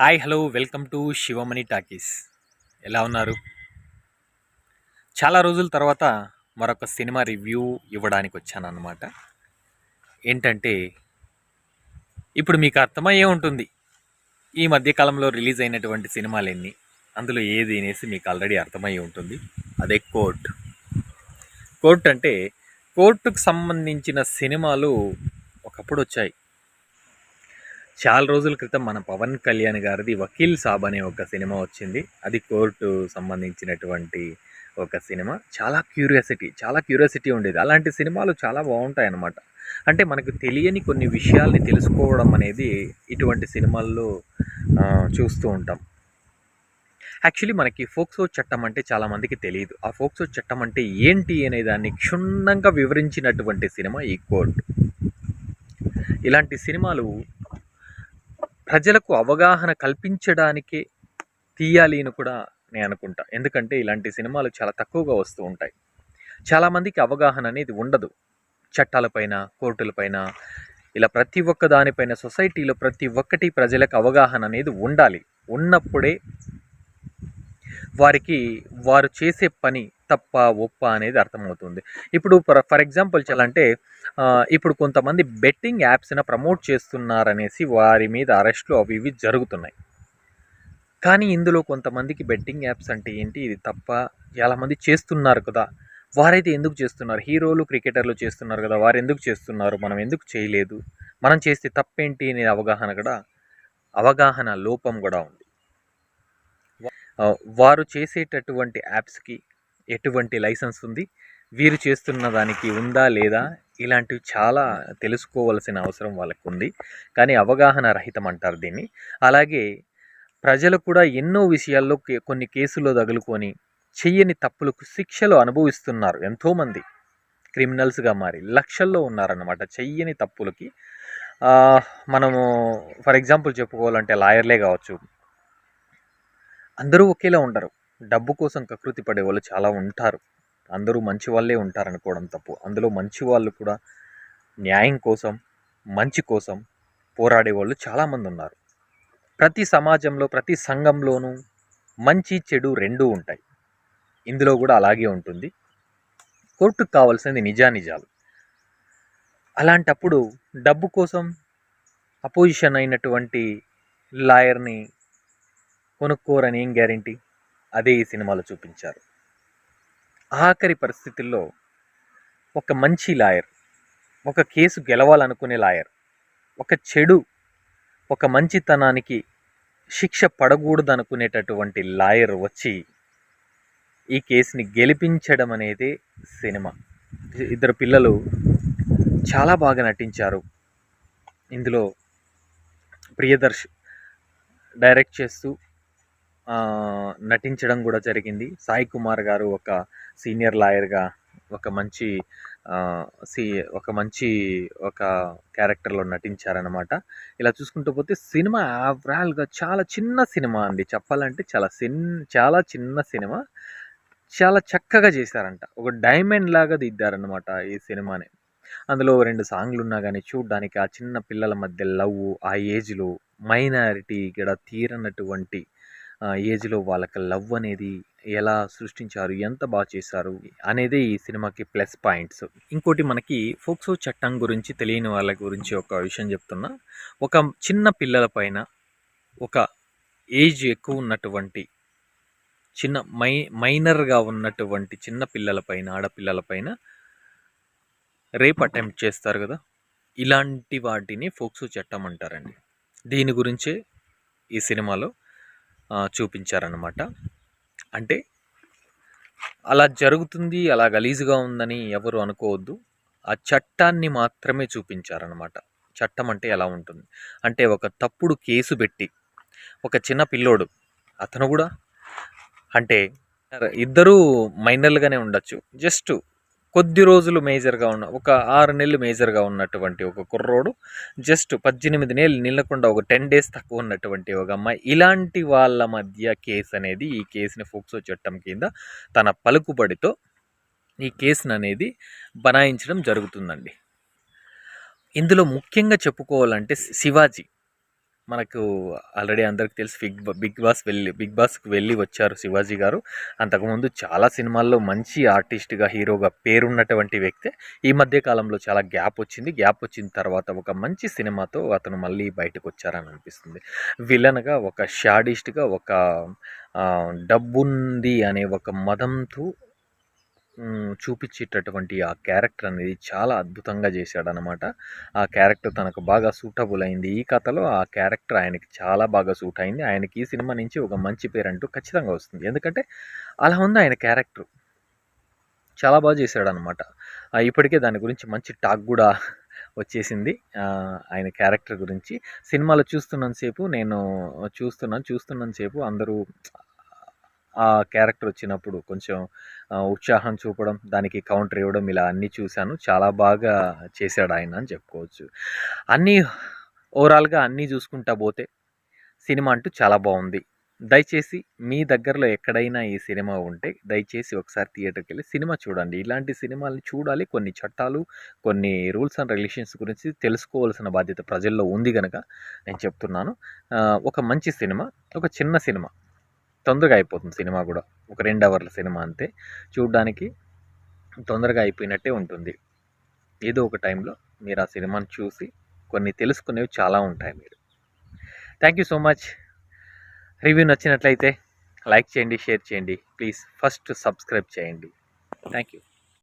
Hi hello welcome to Shivamani talkies. ఎలా ఉన్నారు? చాలా రోజుల తర్వాత మరొక సినిమా రివ్యూ ఇవ్వడానికి వచ్చాను అన్నమాట ఏంటంటే ఇప్పుడు మీకు అర్థమయ్యే ఉంటుంది. ఈ మధ్యకాలంలో రిలీజ్ అయినటువంటి సినిమాలు ఎన్ని అందులో ఏది అనేసి మీకు ఆల్రెడీ అర్థమయ్యి ఉంటుంది. అదే కోర్ట్. కోర్ట్ అంటే కోర్టుకు సంబంధించిన సినిమాలు ఒకప్పుడు వచ్చాయి. చాలా రోజుల క్రితం మన పవన్ కళ్యాణ్ గారిది వకీల్ సాబ్ అనే ఒక సినిమా వచ్చింది. అది కోర్టు సంబంధించినటువంటి ఒక సినిమా. చాలా క్యూరియాసిటీ చాలా క్యూరియాసిటీ ఉండేది. అలాంటి సినిమాలు చాలా బాగుంటాయి అన్నమాట అంటే మనకు తెలియని కొన్ని విషయాల్ని తెలుసుకోవడం అనేది ఇటువంటి సినిమాల్లో చూస్తూ ఉంటాం. యాక్చువల్లీ మనకి ఫోక్సో చట్టం అంటే చాలామందికి తెలియదు. ఆ ఫోక్సో చట్టం అంటే ఏంటి అనే దాన్ని క్షుణ్ణంగా వివరించినటువంటి సినిమా ఈ కోర్ట్. ఇలాంటి సినిమాలు ప్రజలకు అవగాహన కల్పించడానికే తీయాలి అని కూడా నేను అనుకుంటా. ఎందుకంటే ఇలాంటి సినిమాలు చాలా తక్కువగా వస్తూ ఉంటాయి. చాలామందికి అవగాహన అనేది ఉండదు. చట్టాలపైన కోర్టులపైన ఇలా ప్రతి ఒక్క దానిపైన సొసైటీలో ప్రతి ఒక్కటి ప్రజలకు అవగాహన అనేది ఉండాలి. ఉన్నప్పుడే వారికి వారు చేసే పని తప్ప ఒప్ప అనేది అర్థమవుతుంది. ఇప్పుడు ఫర్ ఎగ్జాంపుల్ చేయాలంటే ఇప్పుడు కొంతమంది బెట్టింగ్ యాప్స్ని ప్రమోట్ చేస్తున్నారనేసి వారి మీద అరెస్ట్లు అవి ఇవి జరుగుతున్నాయి. కానీ ఇందులో కొంతమందికి బెట్టింగ్ యాప్స్ అంటే ఏంటి? ఇది తప్ప చాలామంది చేస్తున్నారు కదా. వారైతే ఎందుకు చేస్తున్నారు? హీరోలు క్రికెటర్లు చేస్తున్నారు కదా. వారు ఎందుకు చేస్తున్నారు? మనం ఎందుకు చేయలేదు? మనం చేస్తే తప్పేంటి? అనే అవగాహన కూడా అవగాహన లోపం కూడా ఉంది. వారు చేసేటటువంటి యాప్స్కి ఎటువంటి లైసెన్స్ ఉంది? వీరు చేస్తున్న దానికి ఉందా లేదా? ఇలాంటివి చాలా తెలుసుకోవాల్సిన అవసరం వాళ్ళకు ఉంది కానీ అవగాహన రహితం అంటారు దీన్ని. అలాగే ప్రజలు కూడా ఎన్నో విషయాల్లో కొన్ని కేసుల్లో తగులుకొని చెయ్యని తప్పులకు శిక్షలు అనుభవిస్తున్నారు ఎంతోమంది. క్రిమినల్స్గా మారి లక్షల్లో ఉన్నారన్నమాట చెయ్యని తప్పులకి. మనము ఫర్ ఎగ్జాంపుల్ చెప్పుకోవాలంటే లాయర్లే కావచ్చు అందరూ ఒకేలా ఉండరు. డబ్బు కోసం కకృతి పడే వాళ్ళు చాలా ఉంటారు. అందరూ మంచి వాళ్ళే ఉంటారనుకోవడం తప్పు. అందులో మంచి వాళ్ళు కూడా న్యాయం కోసం మంచి కోసం పోరాడే వాళ్ళు చాలామంది ఉన్నారు. ప్రతి సమాజంలో ప్రతి సంఘంలోనూ మంచి చెడు రెండూ ఉంటాయి. ఇందులో కూడా అలాగే ఉంటుంది. కోర్టుకు కావాల్సింది నిజానిజాలు. అలాంటప్పుడు డబ్బు కోసం అపోజిషన్ అయినటువంటి లాయర్ని కొనుక్కోరని ఏం గ్యారంటీ అదే ఈ సినిమాలో చూపించారు. ఆఖరి పరిస్థితుల్లో ఒక మంచి లాయర్ ఒక కేసు గెలవాలనుకునే లాయర్ ఒక చెడు ఒక మంచితనానికి శిక్ష పడకూడదనుకునేటటువంటి లాయర్ వచ్చి ఈ కేసుని గెలిపించడం అనేది సినిమా. ఇద్దరు పిల్లలు చాలా బాగా నటించారు. ఇందులో ప్రియదర్శ్ డైరెక్ట్ చేస్తూ నటించడం కూడా జరిగింది. సాయి కుమార్ గారు ఒక సీనియర్ లాయర్గా ఒక మంచి సి ఒక మంచి ఒక క్యారెక్టర్లో నటించారనమాట ఇలా చూసుకుంటూ పోతే సినిమా ఓవరాల్గా చాలా చిన్న సినిమా అండి. చెప్పాలంటే చాలా సిన్ చాలా చిన్న సినిమా. చాలా చక్కగా చేశారంట. ఒక డైమండ్ లాగా దిద్దారనమాట ఈ సినిమాని. అందులో రెండు సాంగ్లు ఉన్నా కానీ చూడడానికి ఆ చిన్న పిల్లల మధ్య లవ్ ఆ ఏజ్లో మైనారిటీ ఇక్కడ తీరనటువంటి ఏజ్లో వాళ్ళకి లవ్ అనేది ఎలా సృష్టించారు ఎంత బాగా చేశారు అనేది ఈ సినిమాకి ప్లస్ పాయింట్స్. ఇంకోటి మనకి ఫోక్సో చట్టం గురించి తెలియని వాళ్ళ గురించి ఒక విషయం చెప్తున్నా. ఒక చిన్న పిల్లల పైన ఒక ఏజ్ ఎక్కువ ఉన్నటువంటి చిన్న మై మైనర్గా ఉన్నటువంటి చిన్న పిల్లలపైన ఆడపిల్లలపైన రేప్ అటెంప్ట్ చేస్తారు కదా. ఇలాంటి వాటిని ఫోక్సో చట్టం అంటారండి. దీని గురించే ఈ సినిమాలో చూపించారనమాట చూపించారన్నమాట. అంటే అలా జరుగుతుంది అలా గలీజుగా ఉందని ఎవరు అనుకోవద్దు. ఆ చట్టాన్ని మాత్రమే చూపించారనమాట చట్టం అంటే ఎలా ఉంటుంది? అంటే ఒక తప్పుడు కేసు పెట్టి ఒక చిన్న పిల్లోడు అతను కూడా అంటే ఇద్దరూ మైనర్లుగానే ఉండొచ్చు. జస్ట్ కొద్ది రోజులు మేజర్గా ఉన్న ఒక ఆరు నెలలు మేజర్గా ఉన్నటువంటి ఒక కుర్రోడు జస్ట్ పద్దెనిమిది నెలలు నిలకుండా ఒక టెన్ డేస్ తక్కువ ఉన్నటువంటి ఒక అమ్మాయి. ఇలాంటి వాళ్ళ మధ్య కేసు అనేది ఈ కేసుని ఫోక్సో చట్టం కింద తన పలుకుబడితో ఈ కేసును అనేది బనాయించడం జరుగుతుందండి. ఇందులో ముఖ్యంగా చెప్పుకోవాలంటే శివాజీ. మనకు ఆల్రెడీ అందరికి తెలిసి బిగ్ బిగ్ బాస్ వెళ్ళి బిగ్ బాస్కి వెళ్ళి వచ్చారు శివాజీ గారు. అంతకుముందు చాలా సినిమాల్లో మంచి ఆర్టిస్ట్గా హీరోగా పేరున్నటువంటి వ్యక్తే. ఈ మధ్య కాలంలో చాలా గ్యాప్ వచ్చింది. గ్యాప్ వచ్చిన తర్వాత ఒక మంచి సినిమాతో అతను మళ్ళీ బయటకు వచ్చారని అనిపిస్తుంది. విలన్గా ఒక షాడిస్ట్గా ఒక డబ్బుంది అనే ఒక మదంతో చూపించేటటువంటి ఆ క్యారెక్టర్ అనేది చాలా అద్భుతంగా చేశాడనమాట ఆ క్యారెక్టర్ తనకు బాగా సూటబుల్ అయింది. ఈ కథలో ఆ క్యారెక్టర్ ఆయనకి చాలా బాగా సూట్ అయింది. ఆయనకి ఈ సినిమా నుంచి ఒక మంచి పేరు అంటూ ఖచ్చితంగా వస్తుంది. ఎందుకంటే అలా ఉంది ఆయన క్యారెక్టర్. చాలా బాగా చేశాడనమాట ఇప్పటికే దాని గురించి మంచి టాక్ కూడా వచ్చేసింది. ఆయన క్యారెక్టర్ గురించి. సినిమాలో చూస్తున్నంతసేపు నేను చూస్తున్నాను. చూస్తున్నంతసేపు అందరూ ఆ క్యారెక్టర్ వచ్చినప్పుడు కొంచెం ఉత్సాహం చూపడం దానికి కౌంటర్ ఇవ్వడం ఇలా అన్నీ చూశాను. చాలా బాగా చేశాడు ఆయన అని చెప్పుకోవచ్చు. అన్నీ ఓవరాల్గా అన్నీ చూసుకుంటా పోతే సినిమా అంటూ చాలా బాగుంది. దయచేసి మీ దగ్గరలో ఎక్కడైనా ఈ సినిమా ఉంటే దయచేసి ఒకసారి థియేటర్కి వెళ్ళి సినిమా చూడండి. ఇలాంటి సినిమాలు చూడాలి. కొన్ని చట్టాలు కొన్ని రూల్స్ అండ్ రెగ్యులేషన్స్ గురించి తెలుసుకోవాల్సిన బాధ్యత ప్రజల్లో ఉంది కనుక నేను చెప్తున్నాను. ఒక మంచి సినిమా ఒక చిన్న సినిమా. తొందరగా అయిపోతుంది సినిమా కూడా. ఒక రెండు అవర్ల సినిమా అంతే. చూడడానికి తొందరగా అయిపోయినట్టే ఉంటుంది. ఏదో ఒక టైంలో మీరు ఆ సినిమాని చూసి కొన్ని తెలుసుకునేవి చాలా ఉంటాయి మీరు. Thank you so much review నచ్చినట్లయితే లైక్ చేయండి షేర్ చేయండి. ప్లీజ్ ఫస్ట్ సబ్స్క్రైబ్ చేయండి. Thank you